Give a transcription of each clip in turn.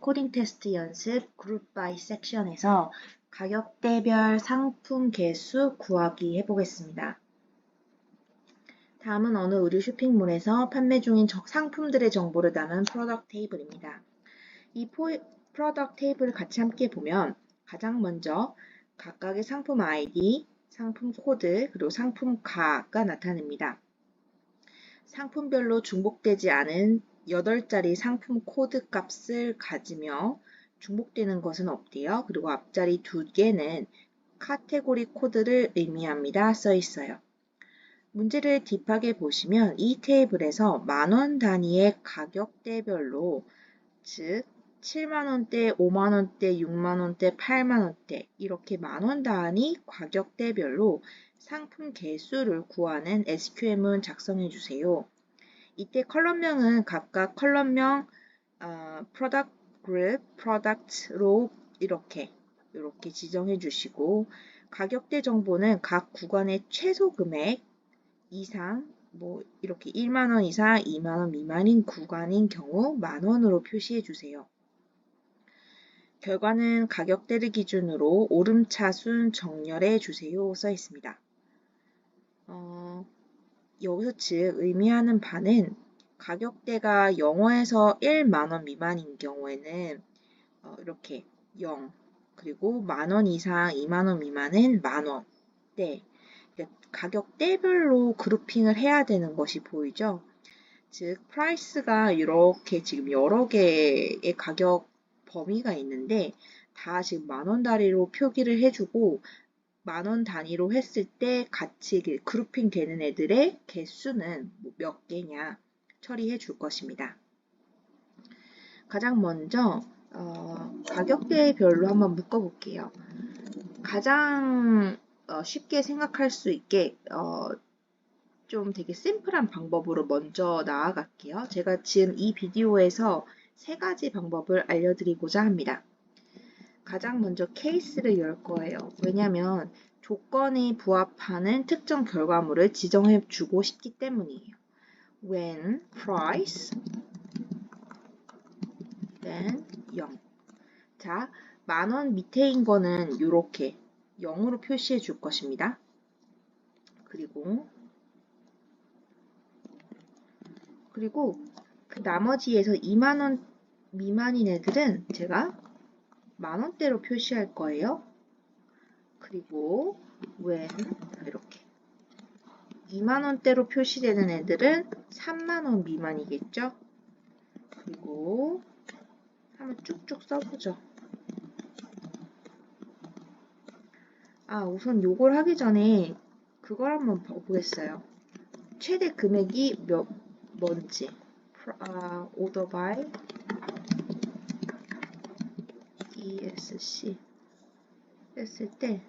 코딩 테스트 연습 그룹 바이 섹션에서 가격대별 상품 개수 구하기 해보겠습니다. 다음은 어느 의류 쇼핑몰에서 판매 중인 상품들의 정보를 담은 프로덕트 테이블입니다. 이 프로덕트 테이블을 같이 함께 보면 가장 먼저 각각의 상품 아이디, 상품 코드, 그리고 상품 가가 나타납니다. 상품별로 중복되지 않은 8자리 상품 코드 값을 가지며 중복되는 것은 없대요. 그리고 앞자리 두 개는 카테고리 코드를 의미합니다. 써 있어요. 문제를 딥하게 보시면 이 테이블에서 만원 단위의 가격대별로 즉 7만원대, 5만원대, 6만원대, 8만원대 이렇게 만원 단위 가격대별로 상품 개수를 구하는 SQM은 작성해 주세요. 이때 컬럼명은 각각 컬럼명 어, product group, product row 이렇게 이렇게 지정해 주시고 가격대 정보는 각 구간의 최소 금액 이상 뭐 이렇게 1만 원 이상 2만 원 미만인 구간인 경우 만 원으로 표시해 주세요. 결과는 가격대를 기준으로 오름차순 정렬해 주세요 써 있습니다. 어, 여기서 즉 의미하는 바는 가격대가 0에서 1만원 미만인 경우에는 어, 이렇게 0 그리고 만원 이상 2만원 미만은 만원 네. 가격대별로 그룹핑을 해야 되는 것이 보이죠. 즉 프라이스가 이렇게 지금 여러 개의 가격 범위가 있는데 다 지금 만원 단위로 표기를 해주고 만 원 단위로 했을 때 같이 그룹핑 되는 애들의 개수는 뭐몇 개냐 처리해 줄 것입니다. 가장 먼저 어, 가격대별로 한번 묶어볼게요. 가장 어, 쉽게 생각할 수 있게 어, 좀 되게 심플한 방법으로 먼저 나아갈게요. 제가 지금 이 비디오에서 세 가지 방법을 알려드리고자 합니다. 가장 먼저 케이스를 열 거예요. 왜냐하면 조건이 부합하는 특정 결과물을 지정해 주고 싶기 때문이에요. when price then 0 자, 만 원 밑에인 거는 이렇게 0으로 표시해 줄 것입니다. 그리고 그리고 그 나머지에서 2만 원 미만인 애들은 제가 만원대로 표시할 거예요. 그리고 when 이렇게 2만원대로 표시되는 애들은 3만원 미만이겠죠. 그리고 한번 쭉쭉 써보죠. 아 우선 요걸 하기 전에 그걸 한번 보겠어요. 최대 금액이 몇 뭔지 아, order ESC 했을 때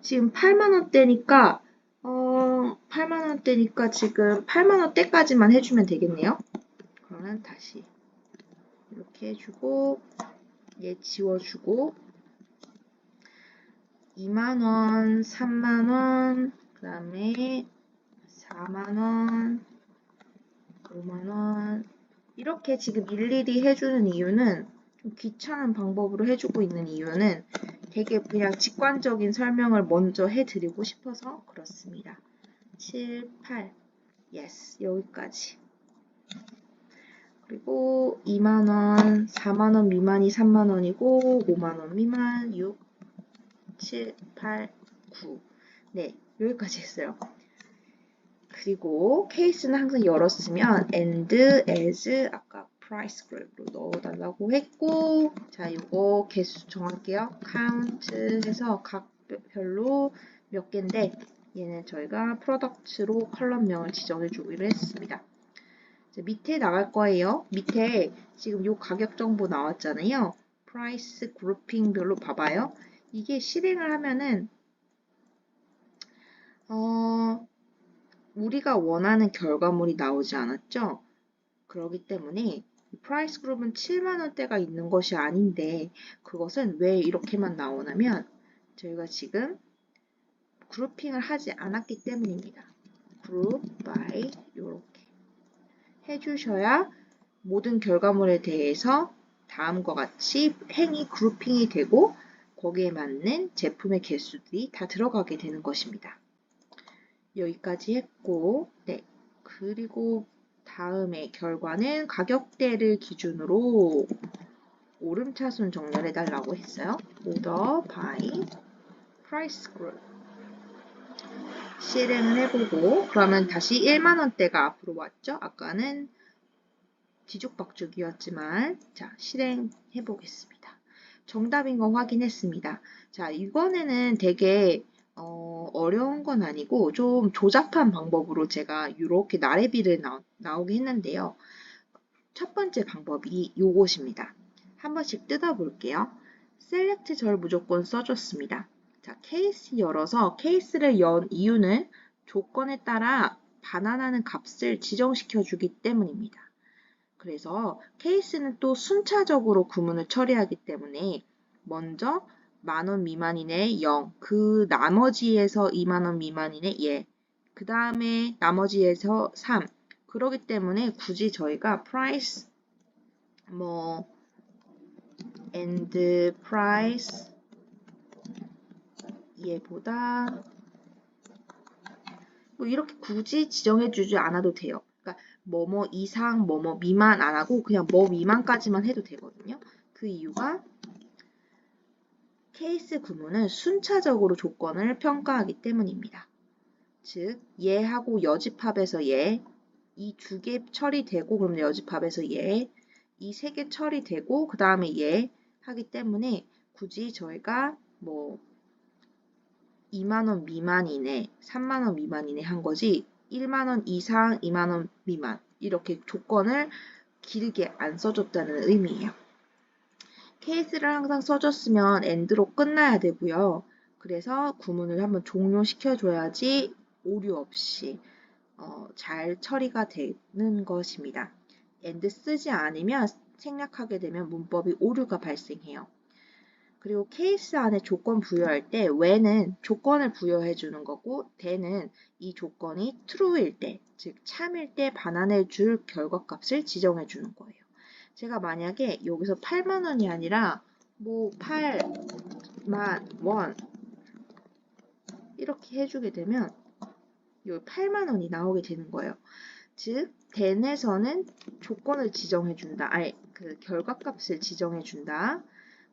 지금 8만원대니까 어, 8만원대니까 지금 8만원대까지만 해주면 되겠네요. 그러면 다시 이렇게 해주고 얘 지워주고 2만원, 3만원, 그 다음에 4만원, 5만원 이렇게 지금 일일이 해주는 이유는 좀 귀찮은 방법으로 해주고 있는 이유는 되게 그냥 직관적인 설명을 먼저 해드리고 싶어서 그렇습니다. 7, 8, yes, 여기까지. 그리고 2만원, 4만원 미만이 3만원이고 5만원 미만 6, 7, 8, 9. 네, 여기까지 했어요. 그리고 케이스는 항상 열었으면 and, as, 아까 price group로 넣어달라고 했고 자 이거 개수 정할게요. count 해서 각 별로 몇 개인데 얘는 저희가 프로덕트로 컬럼명을 지정해 주기로 했습니다. 밑에 나갈 거예요. 밑에 지금 요 가격 정보 나왔잖아요. price grouping별로 봐봐요. 이게 실행을 하면은 어, 우리가 원하는 결과물이 나오지 않았죠? 그러기 때문에 프라이스 그룹은 7만원대가 있는 것이 아닌데 그것은 왜 이렇게만 나오냐면 저희가 지금 그룹핑을 하지 않았기 때문입니다. 그룹 by 이렇게 해주셔야 모든 결과물에 대해서 다음과 같이 행이 그룹핑이 되고 거기에 맞는 제품의 개수들이 다 들어가게 되는 것입니다. 여기까지 했고, 네. 그리고 다음에 결과는 가격대를 기준으로 오름차순 정렬해 달라고 했어요. order by price group. 실행을 해보고 그러면 다시 1만 원대가 앞으로 왔죠. 아까는 뒤죽박죽이었지만 자 실행해 보겠습니다. 정답인 거 확인했습니다. 자 이번에는 되게 어, 어려운 건 아니고 좀 조잡한 방법으로 제가 이렇게 나래비를 나오, 게 했는데요. 첫 번째 방법이 요것입니다. 한 번씩 뜯어볼게요. 셀렉트 절 무조건 써줬습니다. 자, 케이스 열어서 케이스를 연 이유는 조건에 따라 반환하는 값을 지정시켜 주기 때문입니다. 그래서 케이스는 또 순차적으로 구문을 처리하기 때문에 먼저 만원 미만이네 0, 그 나머지에서 2만원 미만이네 예, 그 다음에 나머지에서 3 그러기 때문에 굳이 저희가 price 뭐 and price 얘보다 뭐 이렇게 굳이 지정해 주지 않아도 돼요. 그러니까 뭐뭐 이상 뭐뭐 미만 안 하고 그냥 뭐 미만까지만 해도 되거든요. 그 이유가 케이스 구문은 순차적으로 조건을 평가하기 때문입니다. 즉, 얘하고 여집합에서 얘, 이두 개 처리되고 그럼 여집합에서 얘, 이세 개 처리되고 그 다음에 얘 하기 때문에 굳이 저희가 뭐 2만원 미만이네, 3만원 미만이네 한 거지 1만원 이상, 2만원 미만 이렇게 조건을 길게 안 써줬다는 의미예요. 케이스를 항상 써줬으면 엔드로 끝나야 되고요. 그래서 구문을 한번 종료시켜줘야지 오류 없이 어, 잘 처리가 되는 것입니다. 엔드 쓰지 않으면 생략하게 되면 문법이 오류가 발생해요. 그리고 케이스 안에 조건 부여할 때 when은 조건을 부여해 주는 거고 the는 이 조건이 true일 때, 즉 참일 때 반환해 줄 결과값을 지정해 주는 거예요. 제가 만약에 여기서 8만 원이 아니라 뭐 8만 원 이렇게 해주게 되면 여기 8만 원이 나오게 되는 거예요. 즉, then에서는 조건을 지정해 준다. 아니, 그 결과값을 지정해 준다.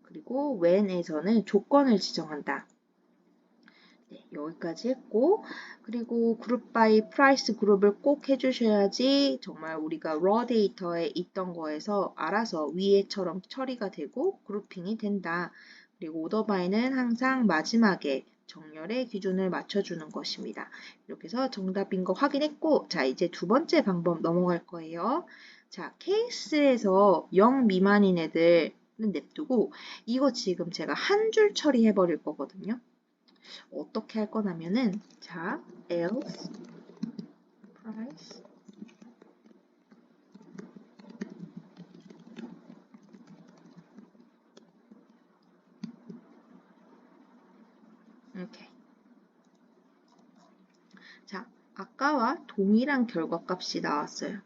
그리고 when에서는 조건을 지정한다. 네, 여기까지 했고 그리고 그룹 바이 프라이스 그룹을 꼭 해주셔야지 정말 우리가 raw 데이터에 있던 거에서 알아서 위에처럼 처리가 되고 그룹핑이 된다. 그리고 오더 바이는 항상 마지막에 정렬의 기준을 맞춰주는 것입니다. 이렇게 해서 정답인 거 확인했고 자 이제 두 번째 방법 넘어갈 거예요. 자 케이스에서 0 미만인 애들 냅두고 이거 지금 제가 한 줄 처리해 버릴 거거든요. 어떻게 할 거냐면은 자 else price 이렇게 자 아까와 동일한 결과값이 나왔어요.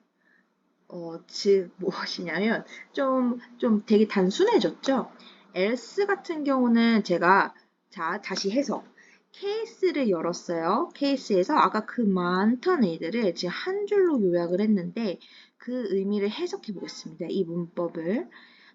어, 즉 무엇이냐면 좀, 좀 되게 단순해졌죠? else 같은 경우는 제가 자 다시 해석 케이스를 열었어요. 케이스에서 아까 그 많던 애들을 지금 한 줄로 요약을 했는데 그 의미를 해석해 보겠습니다. 이 문법을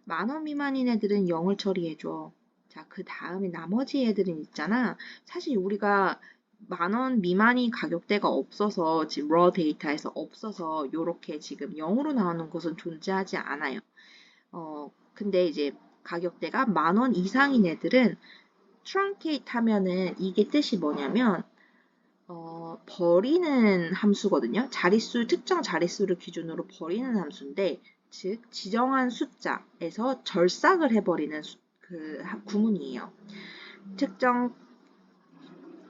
만 원 미만인 애들은 0을 처리해줘. 자, 그 다음에 나머지 애들은 있잖아. 사실 우리가 만 원 미만이 가격대가 없어서 지금 raw 데이터에서 없어서 이렇게 지금 0으로 나오는 것은 존재하지 않아요. 어, 근데 이제 가격대가 만 원 이상인 애들은 truncate 하면은 이게 뜻이 뭐냐면 어, 버리는 함수거든요. 자릿수, 특정 자릿수를 기준으로 버리는 함수인데, 즉, 지정한 숫자에서 절삭을 해버리는 수, 그 구문이에요. 특정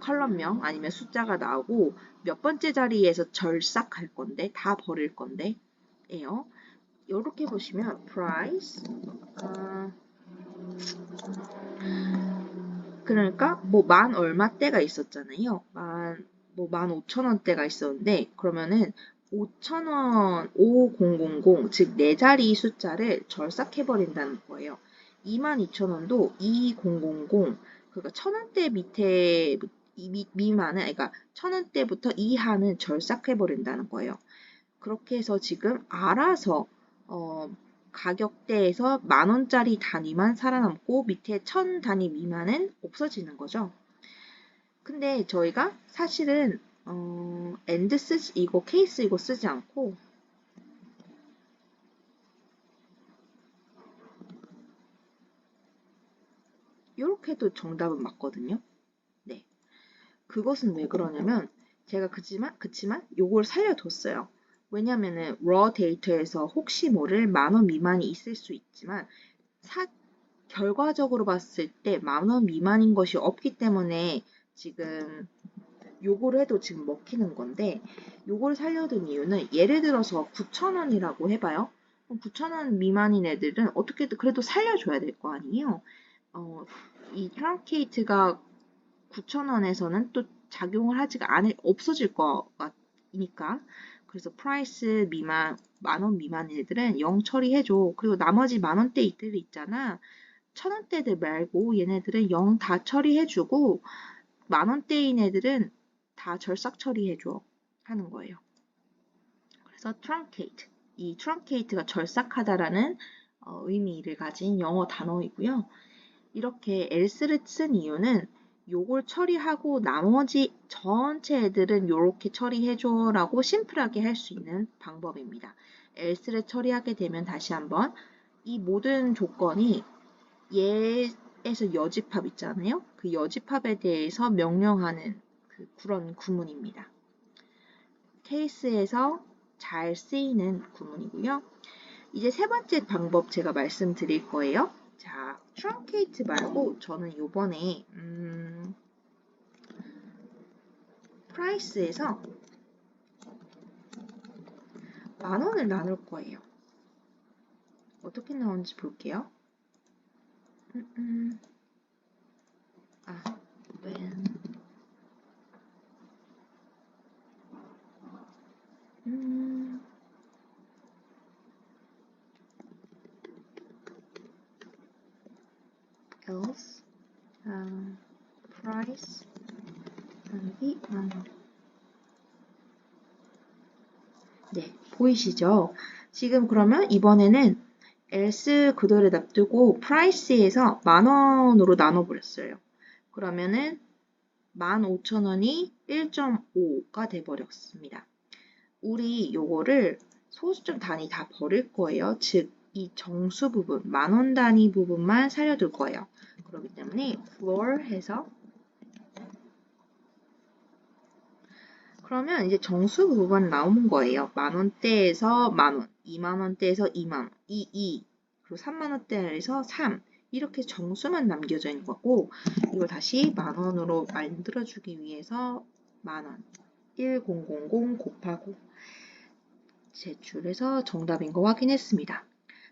컬럼명 아니면 숫자가 나오고 몇 번째 자리에서 절삭할 건데 다 버릴 건데 에요. 이렇게 보시면 price 어, 그러니까 뭐 만 얼마 대가 있었잖아요. 만 뭐 만 오천 원대가 있었는데 그러면은 5,000원 5000, 즉 네 자리 숫자를 절삭해버린다는 거예요. 22,000원도 2000, 그러니까 1000원대 밑에 미, 미만은, 그러니까 1000원대부터 이하는 절삭해버린다는 거예요. 그렇게 해서 지금 알아서 어, 가격대에서 만원짜리 단위만 살아남고 밑에 천 단위 미만은 없어지는 거죠. 근데 저희가 사실은 어, 엔드 쓰지 이거 케이스 이거 쓰지 않고 이렇게 해도 정답은 맞거든요. 네. 그것은 왜 그러냐면 제가 그지만 그치만 요걸 살려뒀어요. 왜냐면은 raw 데이터에서 혹시 모를 만 원 미만이 있을 수 있지만 사, 결과적으로 봤을 때 만 원 미만인 것이 없기 때문에 지금 요거를 해도 지금 먹히는 건데 요걸 살려둔 이유는 예를 들어서 9,000원이라고 해봐요. 9,000원 미만인 애들은 어떻게든 그래도 살려줘야 될 거 아니에요. 어, 이 트랑케이트가 9,000원에서는 또 작용을 하지가 않을 없어질 거니까 그래서 프라이스 미만 만원 미만 애들은 0 처리해줘. 그리고 나머지 만 원대 이들 있잖아. 천 원대들 말고 얘네들은 0 다 처리해주고 만 원대인 애들은 다 절삭 처리해줘 하는 거예요. 그래서 truncate 이 truncate가 절삭하다라는 어, 의미를 가진 영어 단어이고요. 이렇게 else를 쓴 이유는 요걸 처리하고 나머지 전체 애들은 이렇게 처리해줘 라고 심플하게 할 수 있는 방법입니다. else를 처리하게 되면 다시 한번 이 모든 조건이 얘에서 여집합 있잖아요. 그 여집합에 대해서 명령하는 그 그런 구문입니다. 케이스에서 잘 쓰이는 구문이고요. 이제 세 번째 방법 제가 말씀드릴 거예요. 자, 트렁케이트 말고 저는 요번에 음, 프라이스에서 만 원을 나눌 거예요. 어떻게 나오는지 볼게요. 음, 음. 아, when 음. Else um, price 만원 네, 보이시죠? 지금 그러면 이번에는 else 그대로 놔두고 price에서 만원으로 나눠버렸어요. 그러면은 15,000원이 1.5가 돼버렸습니다. 우리 요거를 소수점 단위 다 버릴 거예요. 즉, 이 정수 부분, 만원 단위 부분만 살려둘 거예요. 그렇기 때문에 floor 해서 그러면 이제 정수 부분 나오는 거예요. 만원대에서 만원, 2만원대에서 2만원, 2, 2, 그리고 3만원대에서 3 이렇게 정수만 남겨져 있는 거고 이걸 다시 만원으로 만들어주기 위해서 만원 1000 곱하고 제출해서 정답인 거 확인했습니다.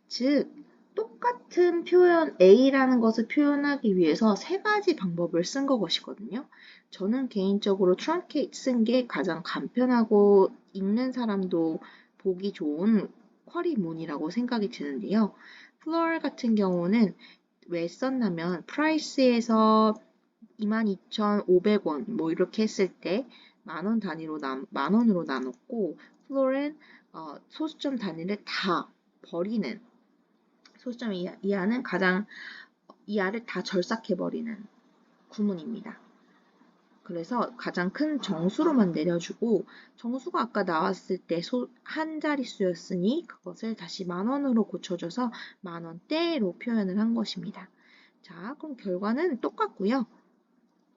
즉 똑같은 표현 A라는 것을 표현하기 위해서 세 가지 방법을 쓴 것이거든요. 저는 개인적으로 truncate 쓴게 가장 간편하고 읽는 사람도 보기 좋은 쿼리문이라고 생각이 드는데요. floor 같은 경우는 왜 썼냐면 price에서 22,500원 뭐 이렇게 했을 때 만 원 단위로 남, 만 원으로 나눴고 floor은 어, 소수점 단위를 다 버리는 소수점 이하, 이하는 가장 이하를 다 절삭해버리는 구문입니다. 그래서 가장 큰 정수로만 내려주고 정수가 아까 나왔을 때 한 자릿수였으니 그것을 다시 만원으로 고쳐줘서 만원대로 표현을 한 것입니다. 자, 그럼 결과는 똑같고요.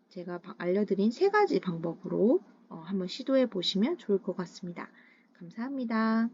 제가 알려드린 세 가지 방법으로 어, 한번 시도해 보시면 좋을 것 같습니다. 감사합니다.